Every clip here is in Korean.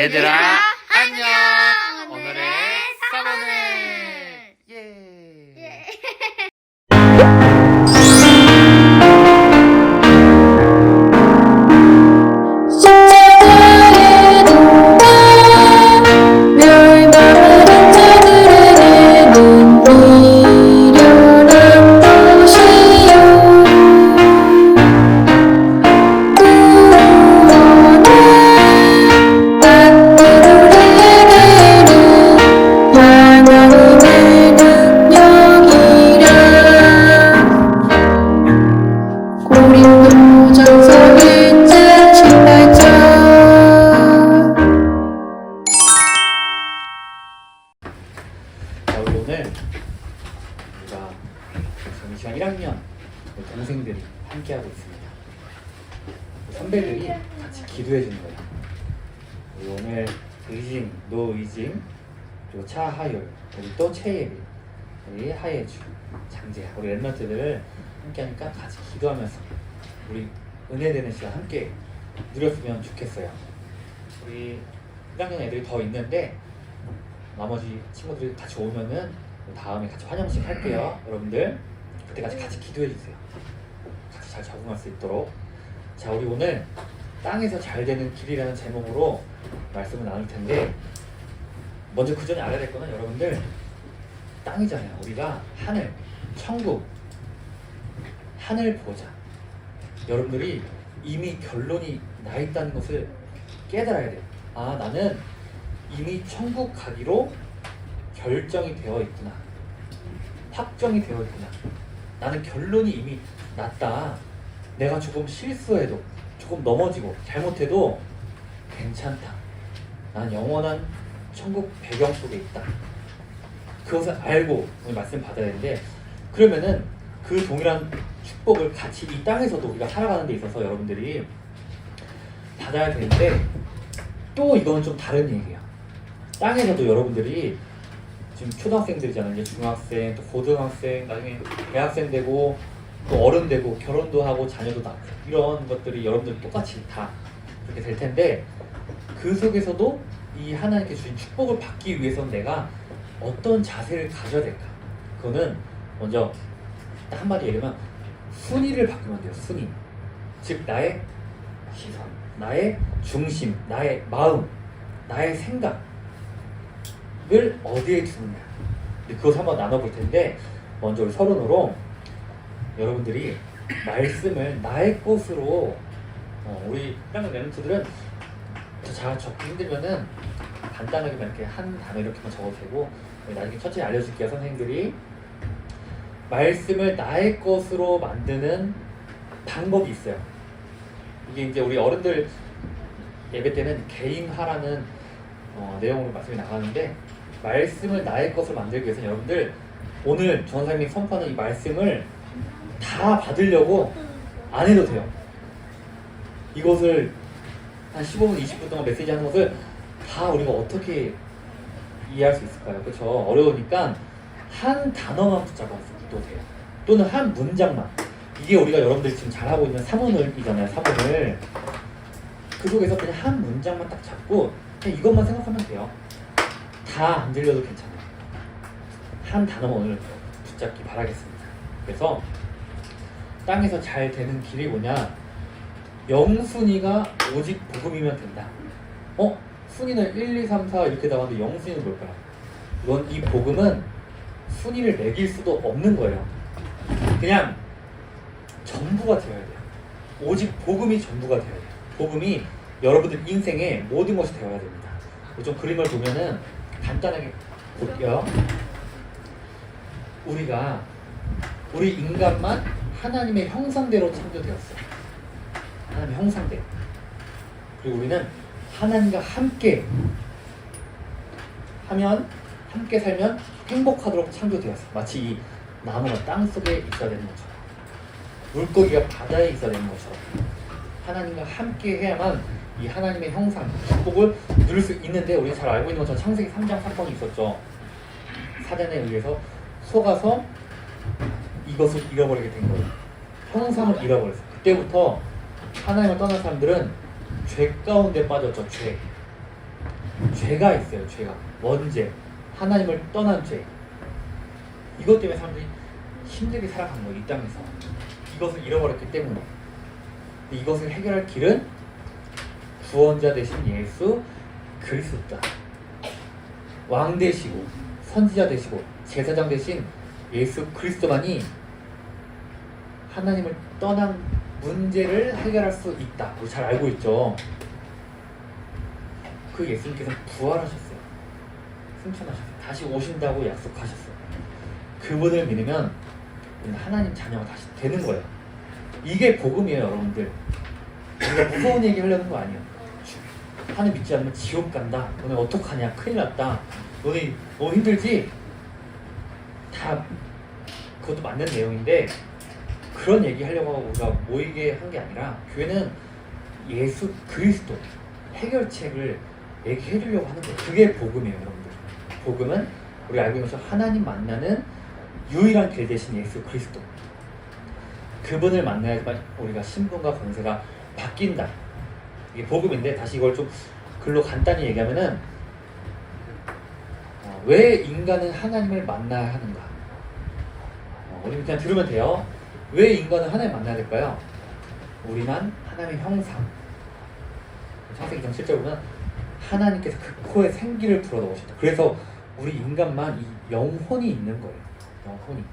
얘 함께하고 있습니다. 선배들이 같이 기도해 주는 거예요. 오늘 의진, 노의진, 그리고 차하율, 그리고 또 최예비, 우리 하예주, 장재야, 우리 랩런트들을 함께하니까 같이 기도하면서 우리 은혜되는 시간 함께 누렸으면 좋겠어요. 우리 1학년 애들이 더 있는데 나머지 친구들이 같이 오면은 다음에 같이 환영식 할게요. 여러분들 그때까지 같이 기도해 주세요. 잘 적응할 수 있도록. 자, 우리 오늘 땅에서 잘 되는 길이라는 제목으로 말씀을 나눌 텐데 먼저 그 전에 알아야 될 거는 여러분들 땅이잖아요. 우리가 하늘, 천국, 하늘 보자. 여러분들이 이미 결론이 나 있다는 것을 깨달아야 돼요. 아, 나는 이미 천국 가기로 결정이 되어 있구나. 확정이 되어 있구나. 나는 결론이 이미 났다. 내가 조금 실수해도, 조금 넘어지고, 잘못해도 괜찮다. 난 영원한 천국 배경 속에 있다. 그것을 알고 오늘 말씀 받아야 되는데, 그러면은 그 동일한 축복을 같이 이 땅에서도 우리가 살아가는 데 있어서 여러분들이 받아야 되는데, 또 이건 좀 다른 얘기예요. 땅에서도 여러분들이 지금 초등학생들이잖아요. 중학생, 또 고등학생, 나중에 대학생 되고 또 어른 되고 결혼도 하고 자녀도 낳고 이런 것들이 여러분들 똑같이 다 그렇게 될 텐데 그 속에서도 이 하나님께 주신 축복을 받기 위해서는 내가 어떤 자세를 가져야 될까? 그거는 먼저 딱 한마디 얘기하면 순위를 바꾸면 돼요. 순위. 즉 나의 시선, 나의 중심, 나의 마음, 나의 생각 을 어디에 두느냐 근데 그것을 한번 나눠볼 텐데 먼저 우리 서론으로 여러분들이 말씀을 나의 것으로 어, 우리 1학년 랩런트들은 잘 적기 힘들면은 간단하게 이렇게 한 단어 이렇게만 적어도 되고 나중에 천천히 알려줄게요 선생님들이. 말씀을 나의 것으로 만드는 방법이 있어요. 이게 이제 우리 어른들 예배 때는 개인화라는 어, 내용으로 말씀이 나가는데 말씀을 나의 것을 만들기 위해서는 여러분들 오늘 전사님이 선포하는 이 말씀을 다 받으려고 안 해도 돼요. 이것을 한 15분, 20분 동안 메시지 하는 것을 다 우리가 어떻게 이해할 수 있을까요? 그렇죠? 어려우니까 한 단어만 붙잡아도 돼요. 또는 한 문장만. 이게 우리가 여러분들이 지금 잘하고 있는 사문을이잖아요. 사문을. 그 속에서 그냥 한 문장만 딱 잡고 그냥 이것만 생각하면 돼요. 다 안 들려도 괜찮아요. 한 단어만 오늘 붙잡기 바라겠습니다. 그래서 땅에서 잘 되는 길이 뭐냐? 영순위가 오직 복음이면 된다. 어? 순위는 1, 2, 3, 4 이렇게 나왔는데 영순위는 뭘까요? 이건 이 복음은 순위를 매길 수도 없는 거예요. 그냥 전부가 되어야 돼요. 오직 복음이 전부가 되어야 돼요. 복음이 여러분들 인생의 모든 것이 되어야 됩니다. 좀 그림을 보면은 간단하게 볼게요. 우리가 우리 인간만 하나님의 형상대로 창조되었어요. 하나님의 형상대로. 그리고 우리는 하나님과 함께 하면 함께 살면 행복하도록 창조되었어요. 마치 이 나무가 땅 속에 있어야 되는 것처럼 물고기가 바다에 있어야 되는 것처럼 하나님과 함께 해야만 이 하나님의 형상, 축복을 누릴 수 있는데 우리가 잘 알고 있는 것처럼 창세기 3장 사건이 있었죠. 사단에 의해서 속아서 이것을 잃어버리게 된 거예요. 형상을 잃어버렸어요. 그때부터 하나님을 떠난 사람들은 죄 가운데 빠졌죠. 죄. 죄가 있어요. 죄가 원죄 하나님을 떠난 죄. 이것 때문에 사람들이 힘들게 살아가는 거예요. 이 땅에서 이것을 잃어버렸기 때문에 이것을 해결할 길은 구원자 되신 예수 그리스도다. 왕 되시고 선지자 되시고 제사장 되신 예수 그리스도만이 하나님을 떠난 문제를 해결할 수 있다. 우리 잘 알고 있죠. 그 예수님께서 부활하셨어요. 승천하셨어요. 다시 오신다고 약속하셨어요. 그분을 믿으면 하나님 자녀가 다시 되는 거예요. 이게 복음이에요, 여러분들. 우리가 무서운 얘기 하려는 거 아니에요. 하나님 믿지 않으면 지옥 간다. 너네 어떡하냐? 큰일 났다. 너네 너무 힘들지? 다 그것도 맞는 내용인데 그런 얘기 하려고 우리가 모이게 한 게 아니라 교회는 예수 그리스도 해결책을 얘기해 주려고 하는 거예요. 그게 복음이에요, 여러분들. 복음은 우리 알고 있는 것처럼 하나님 만나는 유일한 길 대신 예수 그리스도. 그분을 만나야지만 우리가 신분과 권세가 바뀐다. 이게 복음인데 다시 이걸 좀 글로 간단히 얘기하면은 어, 왜 인간은 하나님을 만나야 하는가? 어, 우리 그냥 들으면 돼요. 왜 인간은 하나님 만나야 될까요? 우리만 하나님의 형상. 창세기 장 7절 보면 하나님께서 그 코에 생기를 불어넣으셨다. 그래서 우리 인간만 이 영혼이 있는 거예요. 영혼이.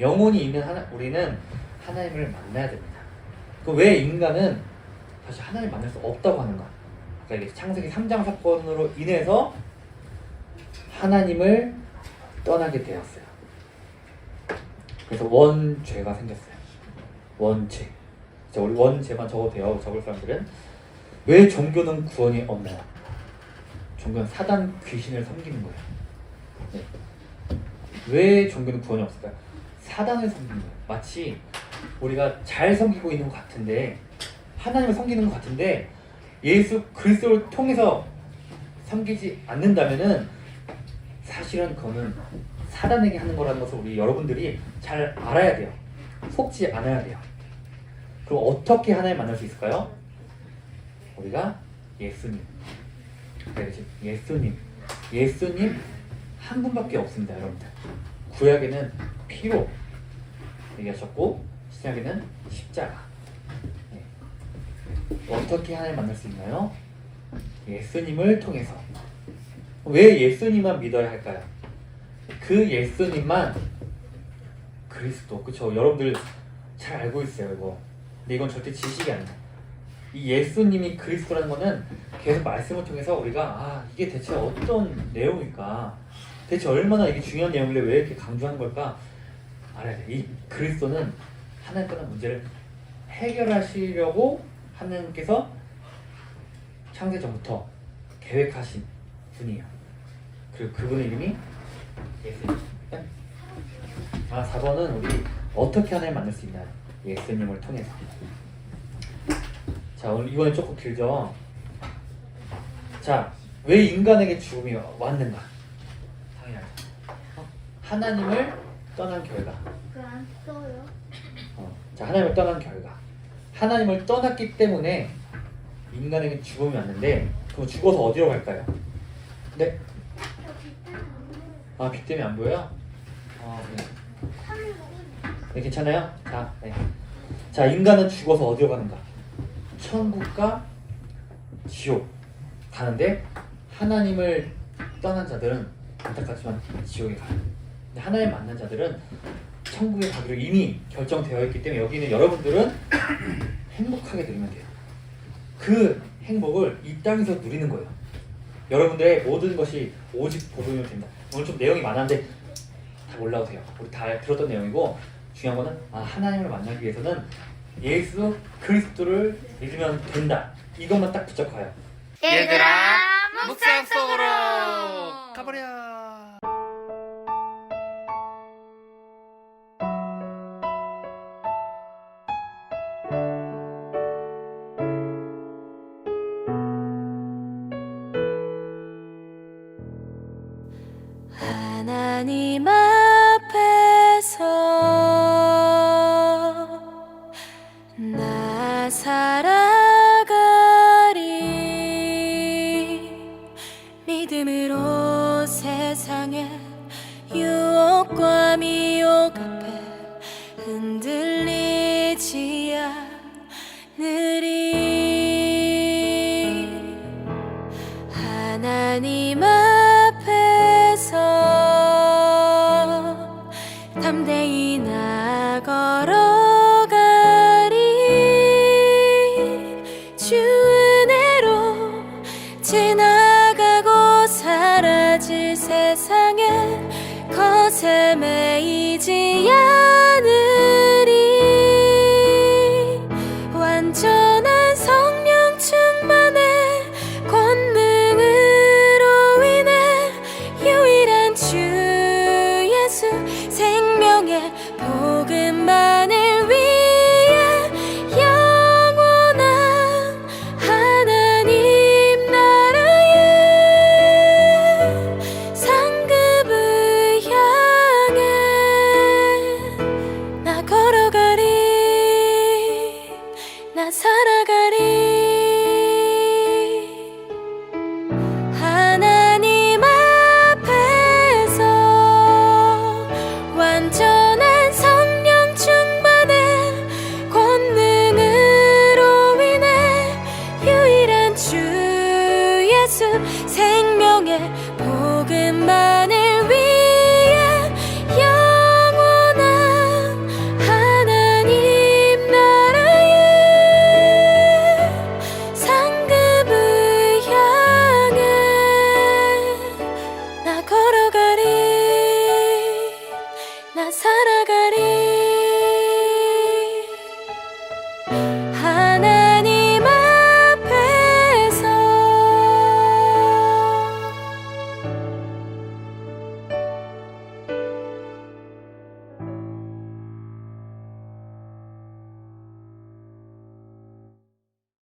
영혼이 있는 하나, 우리는 하나님을 만나야 됩니다. 그 왜 인간은 사실 하나님 만날 수 없다고 하는가? 그러니까 이게 창세기 3장 사건으로 인해서 하나님을 떠나게 되었어요. 그래서 원죄가 생겼어요. 원죄. 자, 우리 원죄만 적어도 돼요. 적을 사람들은 왜 종교는 구원이 없나요? 종교는 사단 귀신을 섬기는 거예요. 네. 왜 종교는 구원이 없을까요? 사단을 섬기는 거예요. 마치 우리가 잘 섬기고 있는 것 같은데 하나님을 섬기는 것 같은데 예수 그리스도를 통해서 섬기지 않는다면은 사실은 그거는 사단에게 하는 거라는 것을 우리 여러분들이 잘 알아야 돼요. 속지 않아야 돼요. 그럼 어떻게 하나님 만날 수 있을까요? 우리가 예수님. 그래야지. 예수님. 예수님 한 분밖에 없습니다, 여러분들. 구약에는 피로 얘기하셨고 신약에는 십자가. 네. 어떻게 하나님 만날 수 있나요? 예수님을 통해서. 왜 예수님만 믿어야 할까요? 그 예수님만 그리스도. 그쵸? 여러분들 잘 알고 있어요 이거. 근데 이건 절대 지식이 아니다 이 예수님이 그리스도라는 거는 계속 말씀을 통해서 우리가 아 이게 대체 어떤 내용일까? 대체 얼마나 이게 중요한 내용인데 왜 이렇게 강조하는 걸까? 알아야 돼이 그리스도는 하나님 떠난 문제를 해결하시려고 하나님께서 창세 전부터 계획하신 분이에요. 그리고 그분의 이름이. 네? 아, 4번은 우리 어떻게 하나님 만날 수 있나요? 예수님을 통해서. 자, 오늘 이번엔 조금 길죠? 자, 왜 인간에게 죽음이 왔는가? 당연히 알죠. 어? 하나님을 떠난 결과. 그안 써요? 어, 자, 하나님을 떠난 결과. 하나님을 떠났기 때문에 인간에게 죽음이 왔는데, 그럼 죽어서 어디로 갈까요? 네? 아, 빛 때문에 안 보여요? 아, 네. 네, 괜찮아요? 자, 네. 자, 인간은 죽어서 어디로 가는가? 천국과 지옥 가는데 하나님을 떠난 자들은 안타깝지만 지옥에 가요. 근데 하나님 만난 자들은 천국에 가기로 이미 결정되어 있기 때문에 여기 있는 여러분들은 행복하게 누리면 돼요. 그 행복을 이 땅에서 누리는 거예요. 여러분들의 모든 것이 오직 복음이면 된다. 오늘 좀 내용이 많았는데 다 올라도 돼요. 우리 다 들었던 내용이고 중요한 거는 아, 하나님을 만나기 위해서는 예수 그리스도를 믿으면 된다. 이것만 딱 붙잡아요. 얘들아 묵상 속으로 가버려 하나